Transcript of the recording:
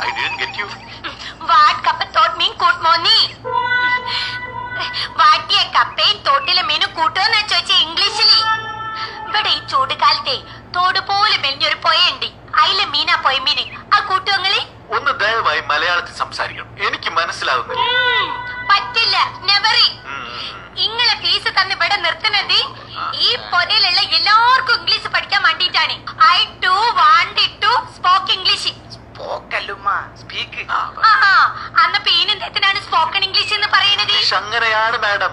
Morning didn't get you. What കപ്പ തോട്ട് മീൻ കൂട്ട് വാട്ടിയ കപ്പയും തോട്ടിലെ മീനും കൂട്ടുമെന്നാ ചോദിച്ച ഇംഗ്ലീഷിൽ. ഇവിടെ ഈ ചൂട് കാലത്തെ തോട് പോലെ മെലിഞ്ഞൊരു പൊയുണ്ട് അതിലെ മീനാ പൊയ മീന്. ആ കൂട്ടുവങ്ങൾ ഒന്ന് ദയവായി മലയാളത്തിൽ സംസാരിക്കണം. എനിക്ക് മനസ്സിലാവുന്നില്ല. പറ്റില്ല. നെവറി ഇങ്ങളെ ഫീസ് തന്നെ ഇവിടെ നിർത്തുന്നത് ഈ പൊരയിലുള്ള എല്ലാവർക്കും അങ്ങനെയാണ് മാഡം.